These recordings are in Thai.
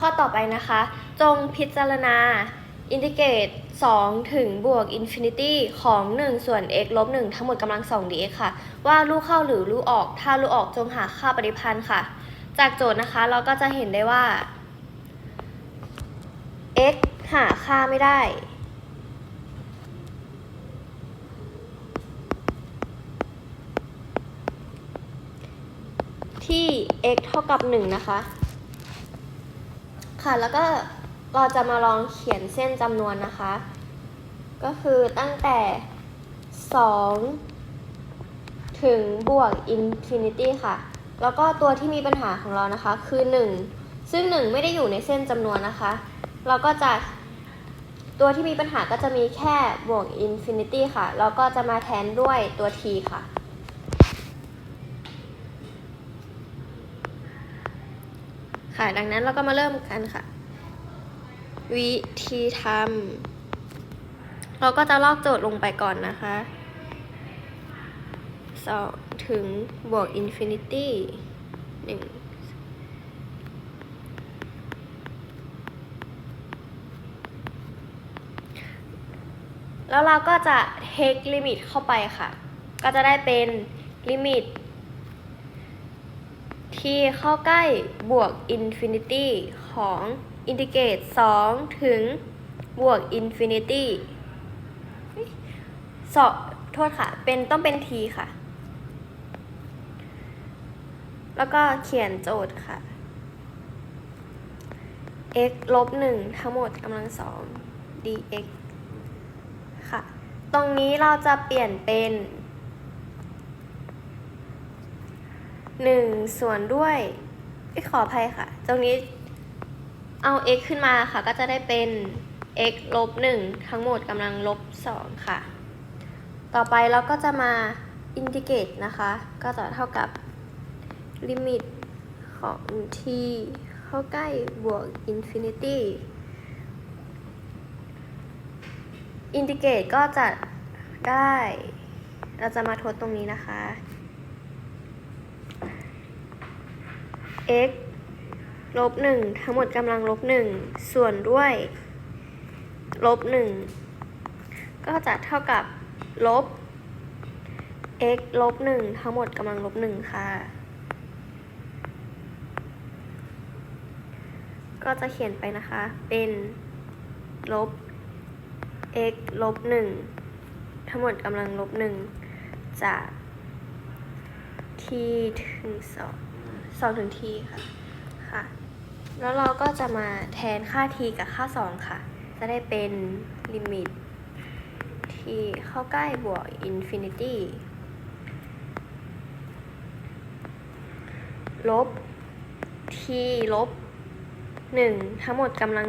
ข้อต่อไปนะคะ จงพิจารณาอินทิเกรต2ถึงบวกอินฟินิตี้ของ 1 ส่วน x ลบ 1 ทั้งหมดกำลัง 2 dx ค่ะ ว่าลูกเข้าหรือลูกออก ถ้าลูกออกจงหาค่าปริพันธ์ค่ะ จากโจทย์นะคะเราก็จะเห็นได้ว่า x หาค่าไม่ได้ ที่ x เท่ากับ 1 นะคะ ค่ะ แล้วก็เราจะมาลองเขียนเส้นจำนวนนะคะ ก็คือตั้งแต่ 2 ถึงบวกอินฟินิตี้ค่ะ แล้วก็ตัวที่มีปัญหาของเรานะคะคือ 1 ซึ่ง 1 ไม่ได้อยู่ในเส้นจำนวนนะคะ เราก็จะตัวที่มีปัญหาก็จะมีแค่บวกอินฟินิตี้ค่ะ แล้วก็จะมาแทนด้วยตัว t ค่ะ ค่ะ ดังนั้นเราก็มาเริ่มกันค่ะ วิธีทำเราก็จะลอกโจทย์ลงไปก่อนนะคะสองถึงบวกอินฟินิตี้หนึ่งแล้วเราก็จะ take limit เข้าไปค่ะ ก็จะได้เป็นลิมิต ที่เข้าใกล้บวกอินฟินิตี้ของอินทิเกรต2ถึงบวกอินฟินิตี้สองโทษค่ะ เป็นต้องเป็น t ค่ะ แล้วก็เขียนโจทย์ค่ะ x ลบ1ทั้งหมดกำลังสอง dx ค่ะ ตรงนี้เราจะเปลี่ยนเป็น หนึ่งส่วนด้วยขออภัยค่ะ ตรงนี้เอา x ขึ้นมาค่ะ ก็จะได้เป็น x ลบหนึ่งทั้งหมดกำลังลบสองค่ะ ต่อไปเราก็จะมาอินทิเกรตนะคะ ก็จะเท่ากับลิมิตของ t เข้าใกล้บวกอินฟินิตี้อินทิเกรตก็จะได้ เราจะมาทดตรงนี้นะคะ x ลบหนึ่งทั้งหมดกำลังลบหนึ่งส่วนด้วยลบหนึ่งก็จะเท่ากับลบ x ลบหนึ่งทั้งหมดกำลังลบหนึ่งค่ะ ก็จะเขียนไปนะคะ เป็นลบ x ลบหนึ่งทั้งหมดกำลังลบหนึ่งจากที่ถึงสอง สองถึง t ค่ะค่ะ แล้วเราก็จะมาแทนค่า t กับค่า2ค่ะ จะได้เป็นลิมิต t เข้าใกล้บวก infinity ลบ t ลบ 1 ทั้งหมดกำลัง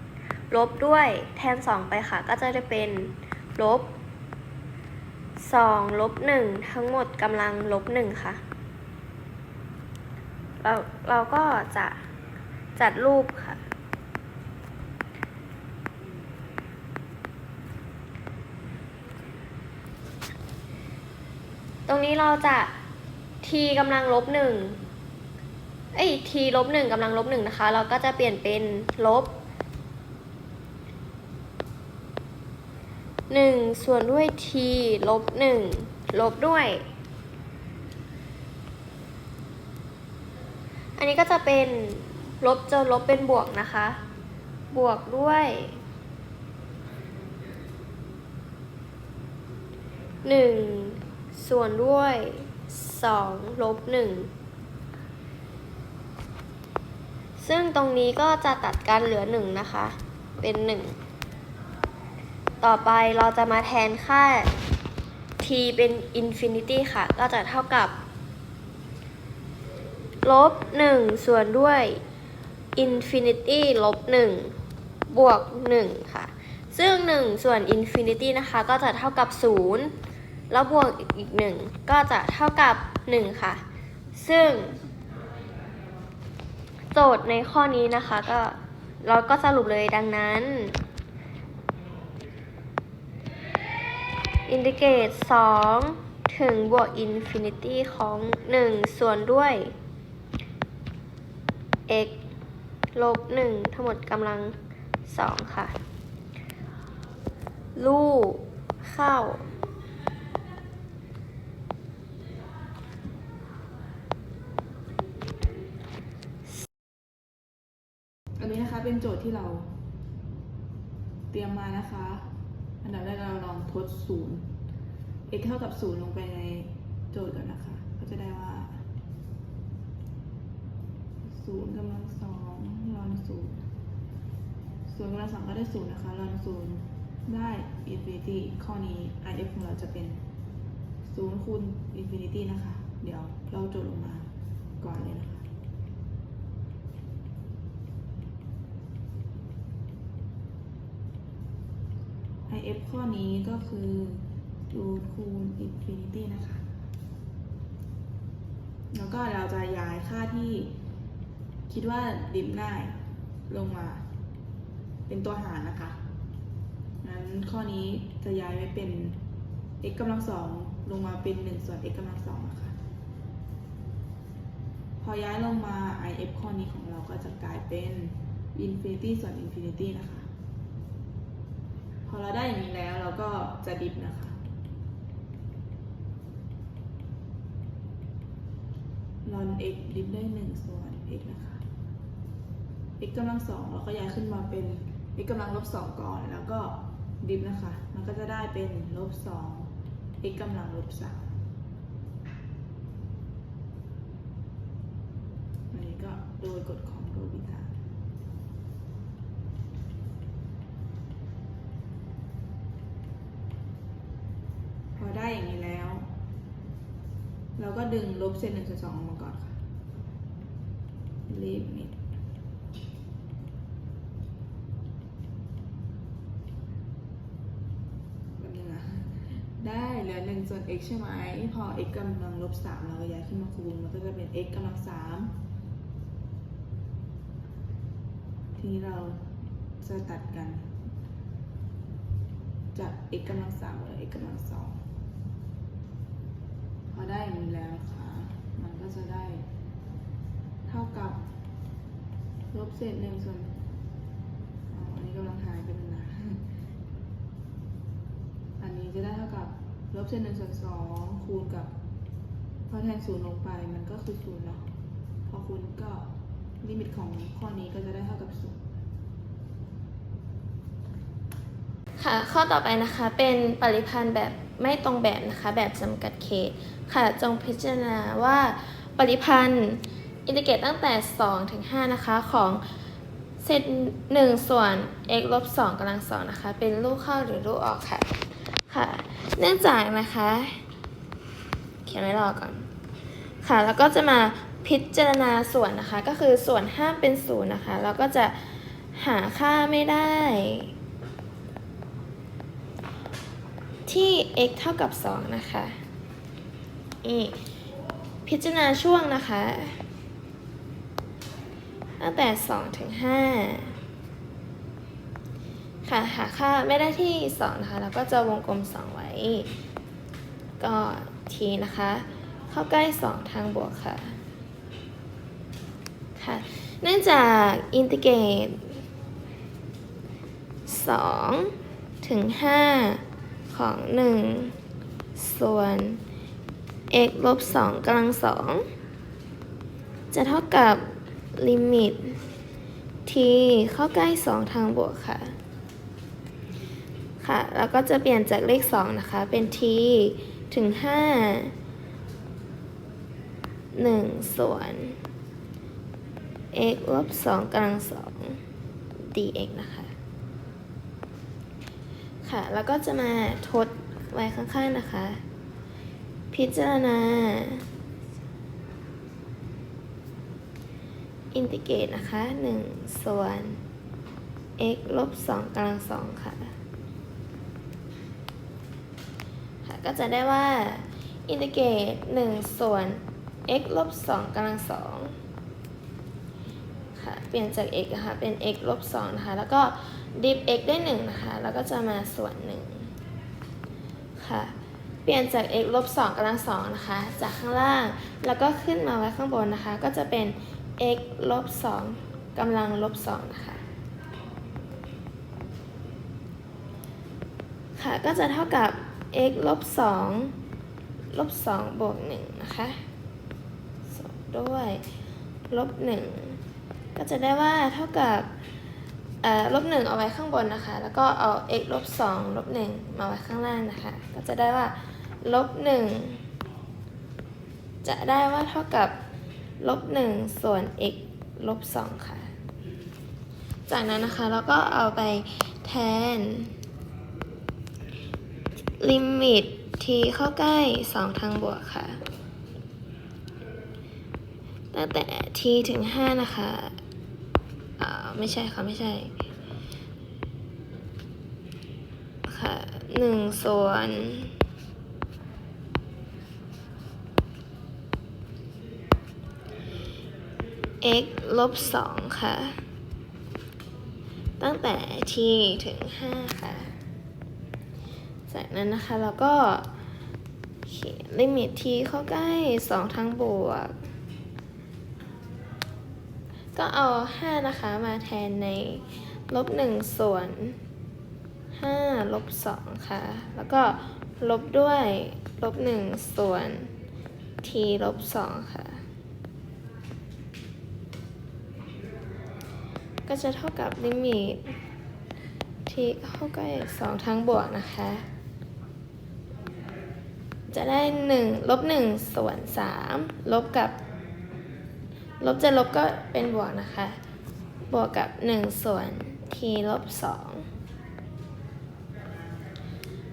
1 ลบด้วยแทน 2 ไปค่ะ ก็จะได้เป็น ลบ 2 ลบ 1 ทั้งหมดกำลังลบ 1 ค่ะ เราเราก็จะจัดรูปค่ะ ตรงนี้เราจะ t กำลังลบหนึ่งเอ้ย t ลบหนึ่งกำลังลบหนึ่งนะคะ เราก็จะเปลี่ยนเป็นลบหนึ่งส่วนด้วย t ลบหนึ่งลบด้วย อันนี้ก็จะเป็นลบจะลบเป็นบวกนะคะ บวกด้วยหนึ่งส่วนด้วยสองลบหนึ่งซึ่งตรงนี้ก็จะตัดกันเหลือหนึ่งนะคะ เป็นหนึ่งต่อไปเราจะมาแทนค่า t เป็น infinity ค่ะ ก็จะเท่ากับ ลบหนึ่งส่วนด้วย infinity ลบหนึ่งบวกหนึ่งค่ะ ซึ่งหนึ่งส่วน infinity นะคะก็จะเท่ากับศูนย์แล้วบวกอีกหนึ่งก็จะเท่ากับหนึ่งค่ะ ซึ่ง โจทย์ในข้อนี้นะคะก็เราก็สรุปเลยดังนั้นอินทิเกรต2ถึงบวกอินฟินิตี้ของ 1 ส่วนด้วย x ลบหนึ่งทั้งหมดกำลังสองค่ะ ลูกเข้า อันนี้นะคะเป็นโจทย์ที่เรา เตรียมมานะคะ อันดับแรกเราลองทดศูนย์ x เท่ากับศูนย์ลงไปในโจทย์ก่อนนะคะ ก็จะได้ว่า ศูนย์กำลังสองลอนศูนย์ศูนย์กำลังสองก็ได้ศูนย์นะคะลอนศูนย์ได้อินฟินิตี้ข้อนี้ if ของเราจะเป็นศูนย์คูณอินฟินิตี้นะคะ เดี๋ยวเราจทย์ลงมาก่อนเลยนะคะ if ข้อนี้ก็คือรูทคูณอินฟินิตี้นะคะ แล้วก็เราจะย้ายค่าที่ คิดว่าดิบง่ายลงมา เป็นตัวหารนะคะ งั้นข้อนี้จะย้ายไปเป็น x กำลังสองลงมาเป็น 1 ส่วน x กำลังสองนะคะ พอย้ายลงมา if ข้อนี้ของเราก็จะกลายเป็น infinity ส่วน infinity นะคะ พอเราได้อย่างนี้แล้วเราก็จะดิฟนะคะลอน x ดิฟได้หนึ่งส่วน x นะคะ x กำลังสองเราก็ย้ายขึ้นมาเป็น x กำลังลบสองก่อน แล้วก็ดิฟนะคะ มันก็จะได้เป็นลบสอง x กำลังลบสามอันนี้ก็โดยกฎของโรบิทาพอได้อย่างนี้แล้ว เราก็ดึงลบเศษหนึ่งส่วนสองออกมาก่อนค่ะลิมิตแบบนี้นะได้ เหลือหนึ่งส่วน x ใช่ไหม พอ x กำลังลบสามเราก็ย้ายขึ้นมาคูณ มันก็จะเป็น x กำลังสามทีนี้เราจะตัดกัน จาก x กำลังสามเหลือ x กำลังสองพอได้อย่างนี้แล้วนะคะมันก็จะได้ เท่ากับลบเศษหนึ่งส่วนอันนี้กำลังหายไปนะ อันนี้จะได้เท่ากับ ลบเศษหนึ่งส่วนสองคูณกับพอแทนศูนย์ลงไปมันก็คือศูนย์เนาะพอคูณก็ลิมิตของข้อนี้ก็จะได้เท่ากับศูนย์ค่ะ ข้อต่อไปนะคะเป็นปริพันธ์แบบไม่ตรงแบบนะคะ แบบจำกัดเขตค่ะ จงพิจารณาว่าปริพันธ์อินทิเกรตตั้งแต่ 2 ถึง 5 นะคะ ของเซต1ส่วน x ลบ2กำลัง2นะคะ เป็นลูกเข้าหรือลูกออกค่ะ ค่ะ เนื่องจากนะคะ เขียนไว้รอก่อน ค่ะ แล้วก็จะมาพิจารณาส่วนนะคะ ก็คือส่วนห้ามเป็นศูนย์นะคะแล้วก็จะหาค่าไม่ได้ ที่ x เท่ากับ 2 นะคะนี่พิจารณาช่วงนะคะตั้งแต่ 2 ถึง 5 ค่ะหาค่าไม่ได้ที่ 2 นะคะแล้วก็จะวงกลม 2 ไว้ ก็ทีนะคะ เข้าใกล้ 2 ทางบวกค่ะ ค่ะ เนื่องจากอินทิเกรต2ถึง 5 ของ 1 ส่วน x ลบ2กำลัง 2 จะเท่ากับลิมิต t เข้าใกล้ 2 ทางบวกค่ะ ค่ะ แล้วก็จะเปลี่ยนจากเลข 2 นะคะ เป็น t ถึง 5 1 ส่วน x ลบ2กำลัง 2 dx นะคะ ค่ะ แล้วก็จะมาทดไว้ข้าง ๆ นะคะ พิจารณา อินทิเกรตนะคะ 1 ส่วน x ลบ2กำลัง 2 ค่ะ ค่ะ ก็จะได้ว่าอินทิเกรต1ส่วน x ลบ2กำลัง2ค่ะ เปลี่ยนจาก x นะคะเป็น x ลบ2นะคะ แล้วก็ดิฟ x ได้1นะคะ แล้วก็จะมาส่วน 1 ค่ะ เปลี่ยนจาก x ลบ2กำลัง2นะคะ จากข้างล่าง แล้วก็ขึ้นมาไว้ข้างบนนะคะ ก็จะเป็น x ลบ2กำลังลบสองนะคะ ค่ะ ก็จะเท่ากับ x ลบสองลบสองบวกหนึ่งนะคะสองด้วยลบหนึ่งก็จะได้ว่าเท่ากับลบหนึ่งเอาไว้ข้างบนนะคะ แล้วก็เอา x ลบสองลบหนึ่งมาไว้ข้างล่างนะคะ ก็จะได้ว่าลบหนึ่งจะได้ว่าเท่ากับลบหนึ่งส่วน x ลบสองค่ะ จากนั้นนะคะเราก็เอาไปแทน ลิมิต t เข้าใกล้ 2 ทางบวกค่ะ ตั้งแต่ t ถึง 5 นะคะอ่าไม่ใช่ค่ะ ไม่ใช่ ค่ะ1ส่วน x ลบ2ค่ะ ตั้งแต่ t ถึง5ค่ะ จากนั้นนะคะเราก็เขียนลิมิต t เข้าใกล้ 2 ทางบวก ก็เอา 5 นะคะมาแทนในลบ1ส่วน 5 ลบ 2 ค่ะ แล้วก็ลบด้วยลบ 1 ส่วน t ลบ 2 ค่ะ ก็จะเท่ากับลิมิต t เข้าใกล้ 2 ทางบวกนะคะ จะได้1ลบ1ส่วน3ลบกับ ลบจะลบก็เป็นบวกนะคะ บวกกับ 1 ส่วน t ลบ2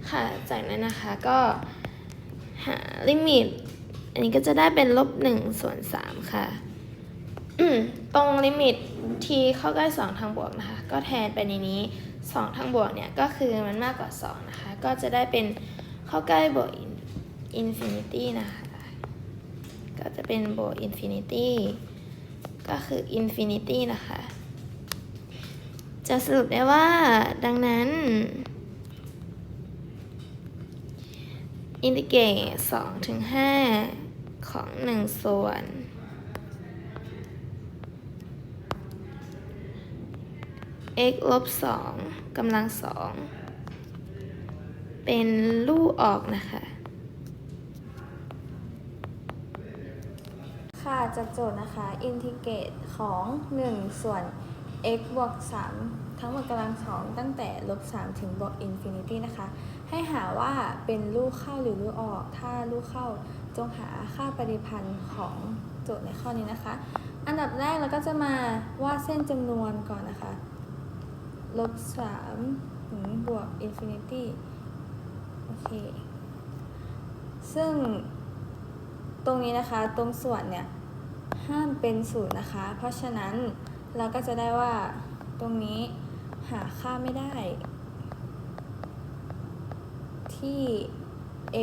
ค่ะ จากนั้นนะคะก็หาลิมิต อันนี้ก็จะได้เป็นลบ1ส่วน3ค่ะ ตรงลิมิต t เข้าใกล้ 2 ทางบวกนะคะ ก็แทนไปในนี้ 2 ทางบวกเนี่ย ก็คือมันมากกว่า 2 นะคะ ก็จะได้เป็นเข้าใกล้บวกอิน ฟินิตี้นะคะ ก็จะเป็นบวกอินฟินิตี้ก็คืออินฟินิตี้นะคะ จะสรุปได้ว่าดังนั้น อินทิเกรต2ถึง5ของ 1 ส่วน x ลบ2กำลังสองเป็นลู่ออกนะคะ ค่ะจากโจทย์นะคะอินทิเกรตของ 1 ส่วน x บวก 3 ทั้งหมดกำลังสองตั้งแต่ลบ 3 ถึงบวกอินฟินิตี้นะคะ ให้หาว่าเป็นลูกเข้าหรือลูกออก ถ้าลูกเข้าจงหาค่าปฏิพันธ์ของโจทย์ในข้อนี้นะคะ อันดับแรกเราก็จะมาวาดเส้นจำนวนก่อนนะคะลบ 3 ถึงบวกอินฟินิตี้โอเค ซึ่งตรงนี้นะคะตรงส่วนเนี่ย ห้ามเป็นศูนย์นะคะ เพราะฉะนั้นเราก็จะได้ว่าตรงนี้หาค่าไม่ได้ ที่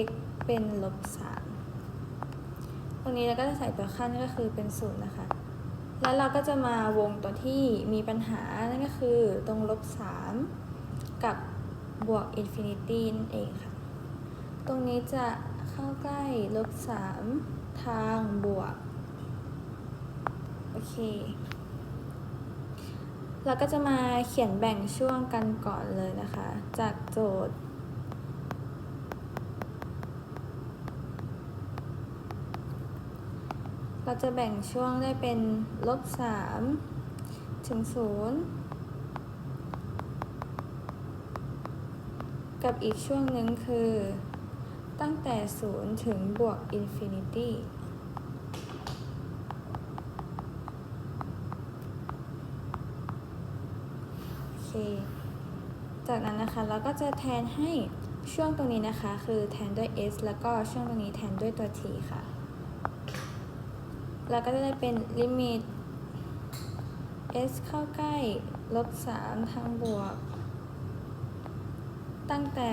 x เป็นลบ3ตรงนี้เราก็จะใส่ตัวขั้นก็คือเป็นศูนย์นะคะ แล้วเราก็จะมาวงตัวที่มีปัญหา นั่นก็คือตรงลบ3กับบวกอินฟินิตี้นั่นเองค่ะ ตรงนี้จะเข้าใกล้ลบสามทางบวก โอเค เราก็จะมาเขียนแบ่งช่วงกันก่อนเลยนะคะ จากโจทย์เราจะแบ่งช่วงได้เป็นลบสามถึงศูนย์กับอีกช่วงหนึ่งคือ ตั้งแต่0ถึงบวกอินฟินิตี้ โอเค จากนั้นนะคะเราก็จะแทนให้ช่วงตรงนี้นะคะ คือแทนด้วย s แล้วก็ช่วงตรงนี้แทนด้วยตัว t ค่ะ เราก็จะได้เป็นลิมิต s เข้าใกล้ลบ3ทางบวก ตั้งแต่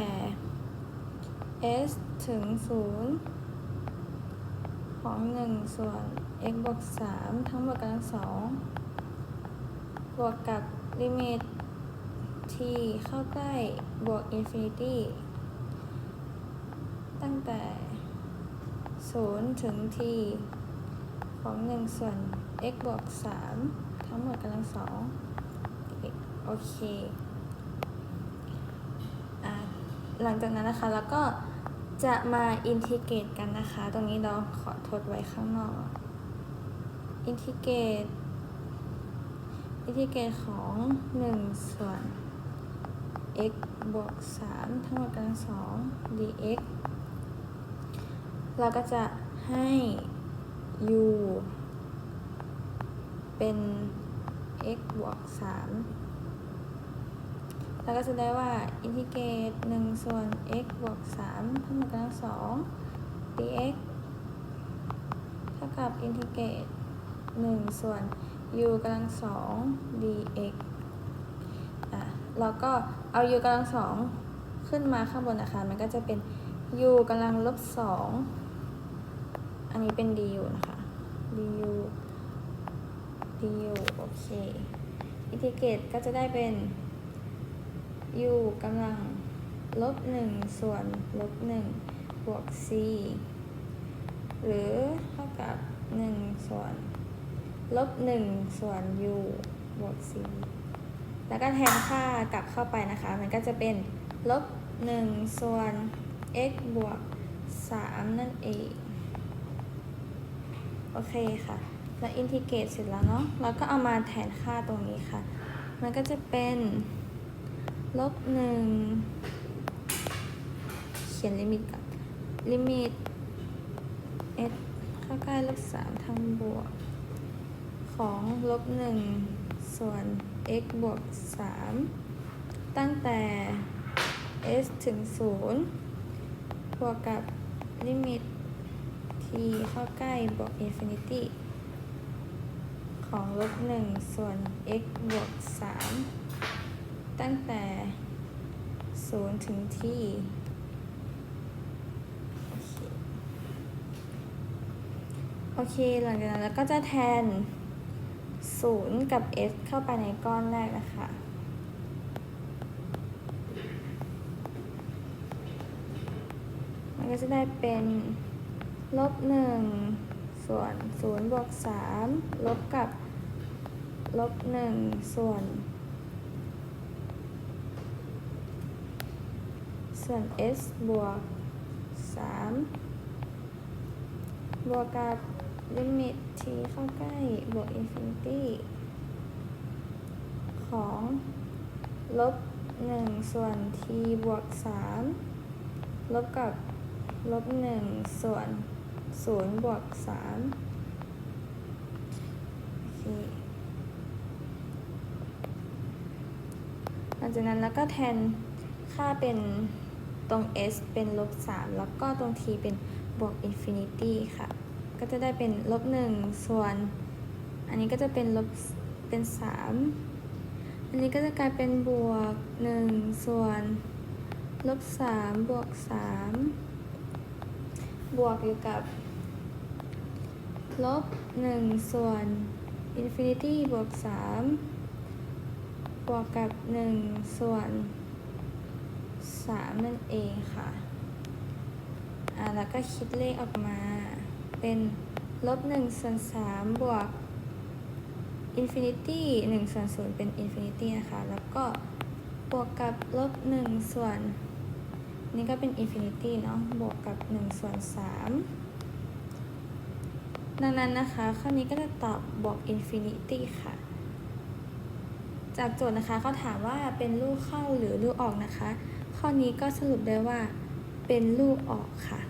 s ถึง 0 ของ 1 ส่วน x บวก 3 ทั้งหมดกำลังสองบวกกับลิมิต t เข้าใกล้บวกอินฟินิตี้ตั้งแต่ 0 ถึง t ของ 1 ส่วน x บวก 3 ทั้งหมดกำลังสองโอเคหลังจากนั้นนะคะ แล้วก็จะมาอินทิเกรตกันนะคะ ตรงนี้เราขอทดไว้ข้างนอกอินทิเกรตอินทิเกรตของ 1 ส่วน x บวก 3 ทั้งหมดกำลังสอง dx เราก็จะให้ u เป็น x บวก3แล้วก็จะได้ว่าอินทิเกรต1ส่วน x บวก 3 ทั้งหมดกำลังสอง dx เท่ากับอินทิเกรต1ส่วน u กำลังสอง dx อะเราก็เอา u กำลังสองขึ้นมาข้างบนนะคะ มันก็จะเป็น u กำลังลบสองอันนี้เป็น du นะคะ du du โอเคอินทิเกรตก็จะได้เป็น u กำลังลบหนึ่งส่วนลบหนึ่งบวก c หรือเท่ากับหนึ่งส่วนลบหนึ่งส่วน u บวก c แล้วก็แทนค่ากลับเข้าไปนะคะ มันก็จะเป็นลบหนึ่งส่วน x บวกสามนั่นเอง โอเคค่ะ แล้วอินทิเกรตเสร็จแล้วเนาะแล้วก็เอามาแทนค่าตรงนี้ค่ะ มันก็จะเป็นลบหนึ่งเขียนลิมิตก่อนลิมิต s เข้าใกล้ลบสามทางบวก ของลบหนึ่งส่วน x บวกสามตั้งแต่ s ถึงศูนย์บวกกับลิมิต t เข้าใกล้บวก infinity ของลบหนึ่งส่วน x บวกสามตั้งแต่ศูนย์ถึง t โอเคโอเค หลังจากนั้นแล้วก็จะแทน ศูนย์กับ s เข้าไปในก้อนแรกนะคะ มันก็จะได้เป็นลบหนึ่งส่วนศูนย์บวกสามลบกับลบหนึ่งส่วน ส่วน s บวกสามบวกกับ ลิมิต t เข้าใกล้บวก infinity ของลบหนึ่งส่วน t บวกสามลบกับลบหนึ่งส่วนศูนย์บวกสามโอเคหลังจากนั้นแล้วก็แทนค่าเป็นตรง s เป็นลบสามแล้วก็ตรง t เป็นบวก infinity ค่ะ ก็จะได้เป็นลบหนึ่งส่วน อันนี้ก็จะเป็นลบเป็นสามอันนี้ก็จะกลายเป็นบวกหนึ่งส่วนลบสามบวกสามบวกอยู่กับลบหนึ่งส่วน infinity บวกสามบวกกับหนึ่งส่วนสามนั่นเองค่ะ อ่าแล้วก็คิดเลขออกมา เป็นลบหนึ่งส่วนสามบวก infinity หนึ่งส่วนศูนย์เป็น infinity นะคะ แล้วก็บวกกับลบหนึ่งส่วน นี่ก็เป็น infinity เนาะบวกกับหนึ่งส่วนสามดังนั้นนะคะ ข้อนี้ก็จะตอบบวก infinity ค่ะ จากโจทย์นะคะเขาถามว่าเป็นลูกเข้าหรือลูกออกนะคะ ข้อนี้ก็สรุปได้ว่าเป็นลูกออกค่ะ